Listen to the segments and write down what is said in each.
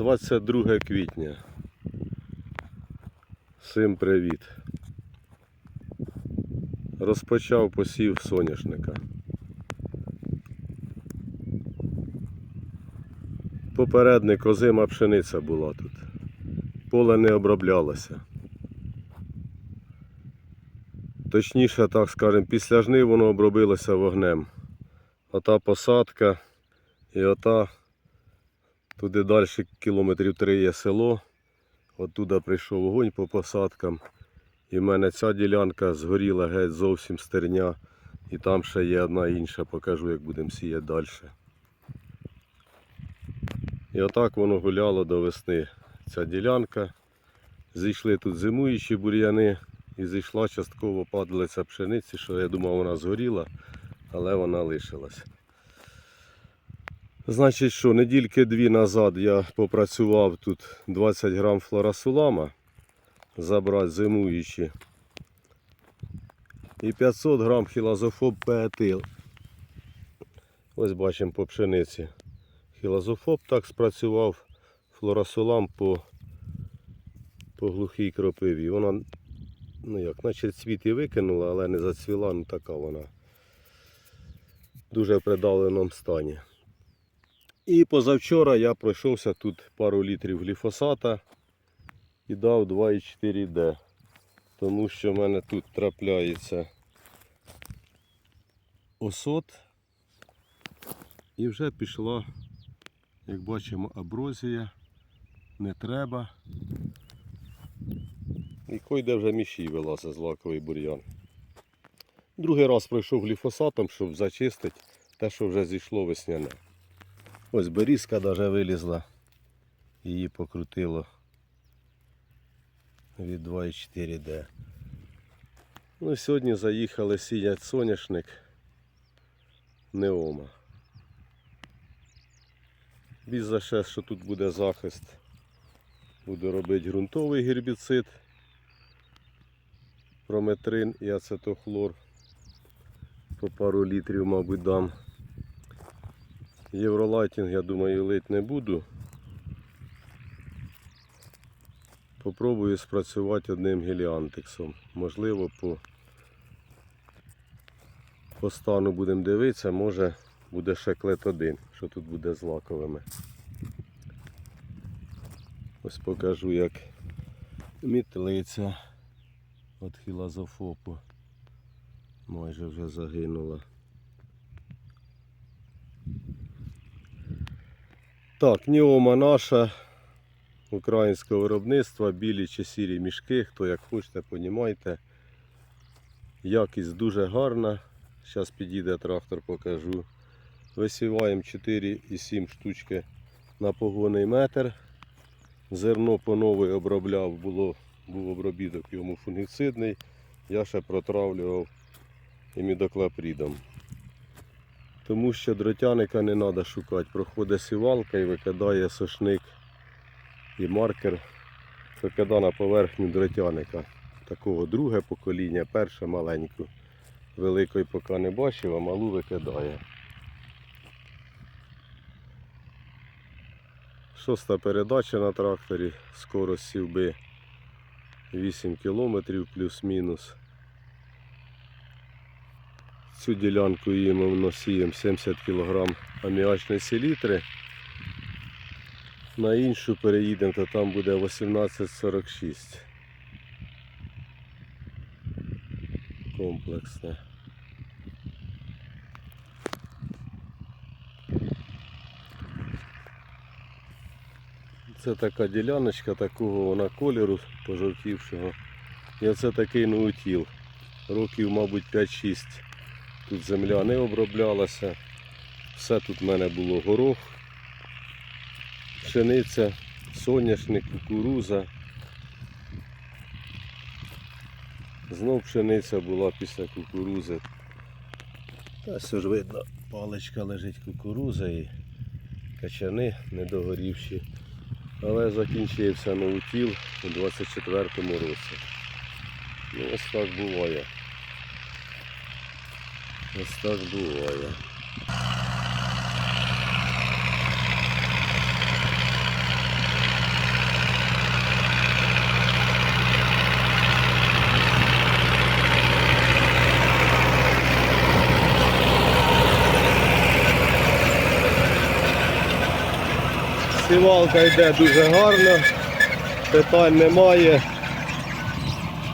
22 квітня. Всім привіт. Розпочав посів соняшника. Попередник озима пшениця була тут. Поле не оброблялося. Точніше, так скажемо, після жнив воно обробилося вогнем. Ота посадка і ота туди далі кілометрів три є село. Оттуда прийшов вогонь по посадкам. І в мене ця ділянка згоріла геть зовсім стерня. І там ще є одна інша, покажу, як будемо сіяти далі. І отак воно гуляло до весни. Ця ділянка. Зійшли тут зимуючі бур'яни і зійшла частково падалиця пшениці, що я думав вона згоріла, але вона лишилась. Значить, що недільки дві назад я попрацював тут 20 грам флорасулама забрати зимуючі. І 500 грам хілазофоб пеетил. Ось бачимо по пшениці. Хілазофоб так спрацював, флорасулам по, по глухій кропиві. Вона, ну як, наче цвіт і викинула, але не зацвіла, ну така вона. Дуже в придавленому стані. І позавчора я пройшовся тут пару літрів гліфосата і дав 2,4D. Тому що в мене тут трапляється осот. І вже пішла, як бачимо, аброзія. Не треба. І койде вже мішій вилазить злаковий бур'ян. Другий раз пройшов гліфосатом, щоб зачистити те, що вже зійшло весняне. Ось берізка навіть вилізла. Її покрутило від 2,4D. Ну, сьогодні заїхали сіять соняшник Неома. Біз за ще, що тут буде захист. Буду робити ґрунтовий гербіцид, прометрин і ацетохлор. По пару літрів, мабуть, дам. Євролайтінг, я думаю, лить не буду. Попробую спрацювати одним геліантексом. Можливо, по, по стану будемо дивитися, може буде ще клет один, що тут буде з лаковими. Ось покажу, як мітлиця від хілазофопу майже вже загинула. Так, Ніома наша українського виробництва, білі чи сірі мішки, хто як хочете, понімайте. Якість дуже гарна. Зараз підійде трактор, покажу. Висіваємо 4,7 штучки на погонний метр. Зерно по новій обробляв, було, був обробіток йому фунгіцидний. Я ще протравлював імідоклапрідом. Тому що дротяника не треба шукати. Проходить сівалка і викидає сошник і маркер викидає на поверхню дротяника. Такого друге покоління, перше маленьку. Великої поки не бачив, а малу викидає. Шоста передача на тракторі, скорость сівби 8 км плюс-мінус. Цю ділянку їмо носіємо 70 кг аміачної селітри. На іншу переїдемо, то там буде 1846. Комплексне. Це така діляночка такого вона кольору пожовтівшого. І оце такий наутіл. Років, мабуть, 5-6. Тут земля не оброблялася. Все тут в мене було горох, пшениця, соняшник, кукуруза. Знов пшениця була після кукурузи. Та все ж видно, паличка лежить кукуруза і качани недогорівші. Але закінчився наутіл у 24-му році. Ну ось так буває. Ось так буває. Сівалка йде дуже гарно, питань немає,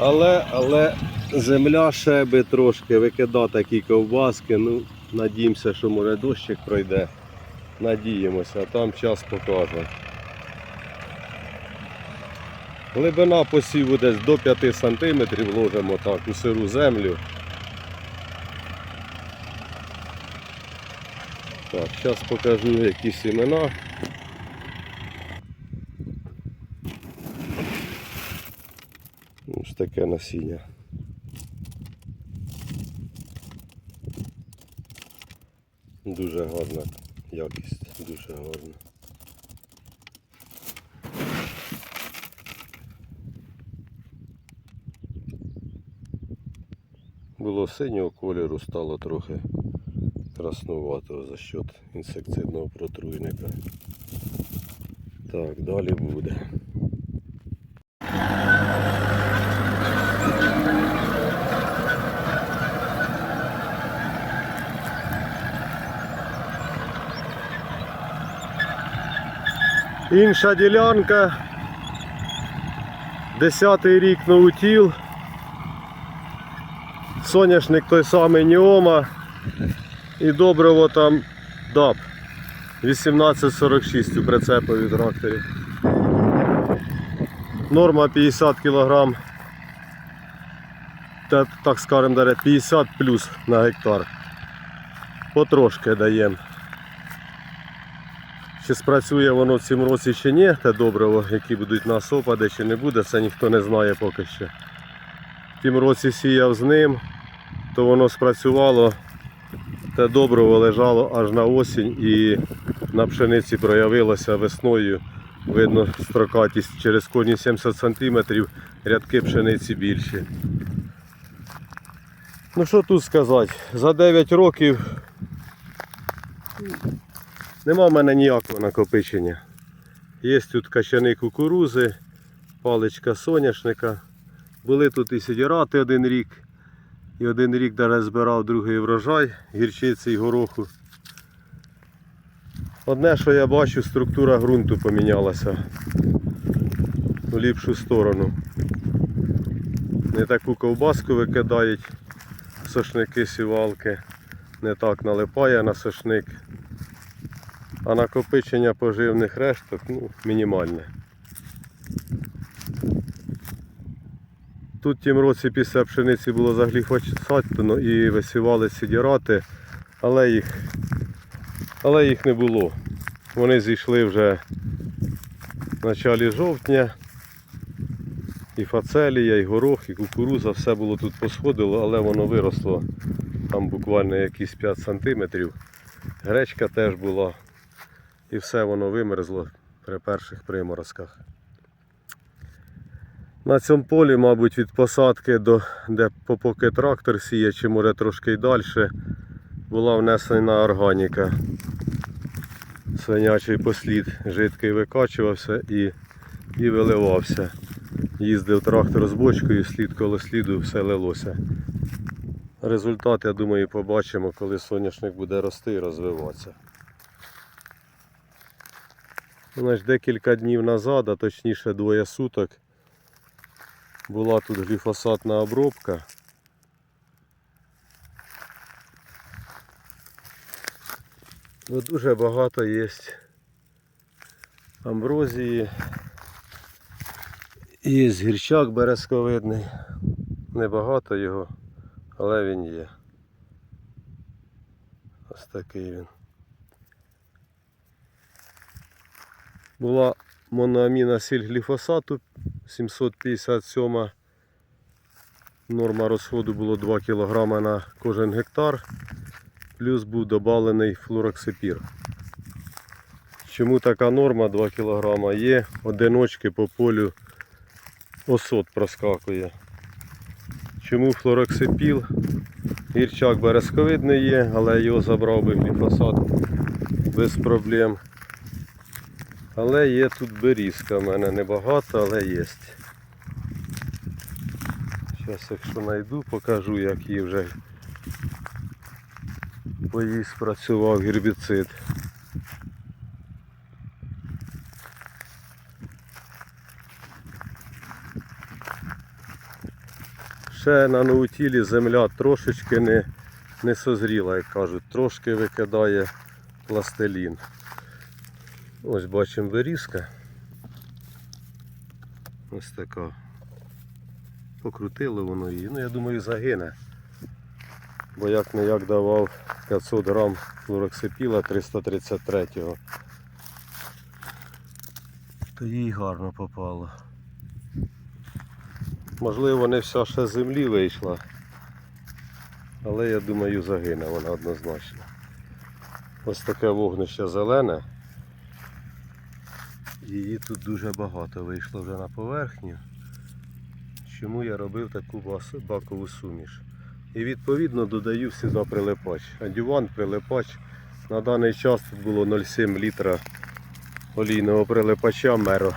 але, але земля ще би трошки викидає такі ковбаски. Ну, надіємося, що може дощик пройде. Надіємося, а там час покаже. Глибина посіву десь до 5 см ложимо так у сиру землю. Так, зараз покажу які сімена. Ось таке насіння. Дуже гарна якість, дуже гарна. Було синього кольору, стало трохи краснуватого за счет інсекцидного протруйника. Так, далі буде. Інша ділянка. Десятий рік наутіл. Соняшник той самий Ніома. І добриво там ДАП. 1846 у прицепові тракторі. Норма 50 кг. Так скажемо, даре 50 плюс на гектар. Потрошки даємо. Чи спрацює воно в цьому році чи ні, те добриво, які будуть на нас опади, чи не буде, це ніхто не знає поки що. В тім році сіяв з ним, то воно спрацювало, те добриво лежало аж на осінь і на пшениці проявилося весною. Видно строкатість через кожні 70 см, рядки пшениці більші. Ну що тут сказати, за 9 років Нема в мене ніякого накопичення. Є тут качани кукурузи, паличка соняшника. Були тут і сідірати один рік. І один рік даже збирав другий врожай, гірчиці і гороху. Одне, що я бачу, структура ґрунту помінялася у ліпшу сторону. Не таку ковбаску викидають сошники сівалки, не так налипає на сошник. А накопичення поживних решток ну, мінімальне. Тут тім році після пшениці було загліфосатно і висівали сідірати, але їх, але їх не було. Вони зійшли вже в началі жовтня. І фацелія, і горох, і кукуруза, все було тут посходило, але воно виросло там буквально якісь 5 сантиметрів. Гречка теж була. І все воно вимерзло при перших приморозках. На цьому полі, мабуть, від посадки до де поки трактор сіє, чи може трошки й далі, була внесена органіка. Свинячий послід жидкий викачувався і, і виливався. Їздив трактор з бочкою, слід коло сліду все лилося. Результат, я думаю, побачимо, коли соняшник буде рости і розвиватися. Значить, декілька днів назад, а точніше двоє суток, була тут гліфосатна обробка. Ну, дуже багато є амброзії. Є гірчак березковидний. Небагато його, але він є. Ось такий він. Була моноаміна сіль гліфосату 757. Норма розходу було 2 кг на кожен гектар. Плюс був додавлений флуроксипір. Чому така норма 2 кг є? Одиночки по полю осот проскакує. Чому флороксипіл? Гірчак березковидний є, але його забрав би гліфосат без проблем. Але є тут берізка в мене небагато, але є. Зараз якщо знайду, покажу як її вже бо її спрацював гербіцид. Ще на ноутілі земля трошечки не, не созріла, як кажуть, трошки викидає пластилін. Ось бачимо вирізка. Ось така. Покрутило воно її. Ну я думаю загине. Бо як не як давав 500 грам флуроксипіла 333-го. То їй гарно попало. Можливо, не вся ще землі вийшла. Але я думаю загине вона однозначно. Ось таке вогнище зелене. Її тут дуже багато вийшло вже на поверхню. Чому я робив таку бакову суміш? І відповідно додаю сюди прилипач. Адюван, прилипач. На даний час тут було 0,7 літра олійного прилипача меро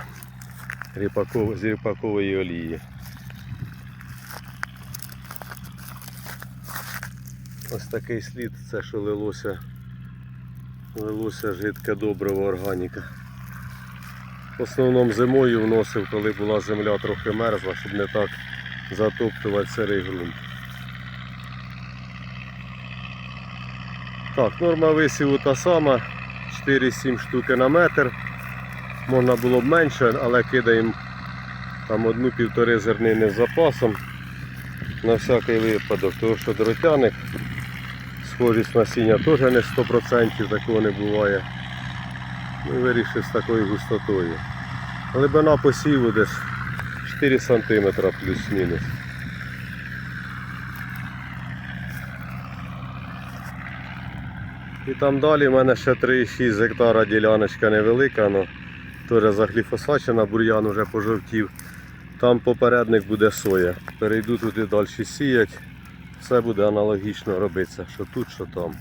з ріпакової олії. Ось такий слід, це що лилося, лилося жидке добриво органіка. В основному зимою вносив, коли була земля трохи мерзла, щоб не так затоптувати сирий ґрунт. Так, норма висіву та сама, 4-7 штуки на метр. Можна було б менше, але кидаємо там одну-півтори зернини з запасом на всякий випадок, тому що дротяник, схожість насіння теж не 100%, такого не буває. Ну, вирішив з такою густотою. Глибина посіву десь 4 см плюс-мінус. І там далі в мене ще 3,6 гектара діляночка невелика, але теж загліфосачена, бур'ян вже пожовтів. Там попередник буде соя. Перейду туди далі сіять. Все буде аналогічно робитися, що тут, що там.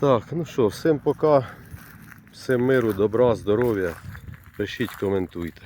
Так, ну що, всім пока, всім миру, добра, здоров'я. Пишіть, коментуйте.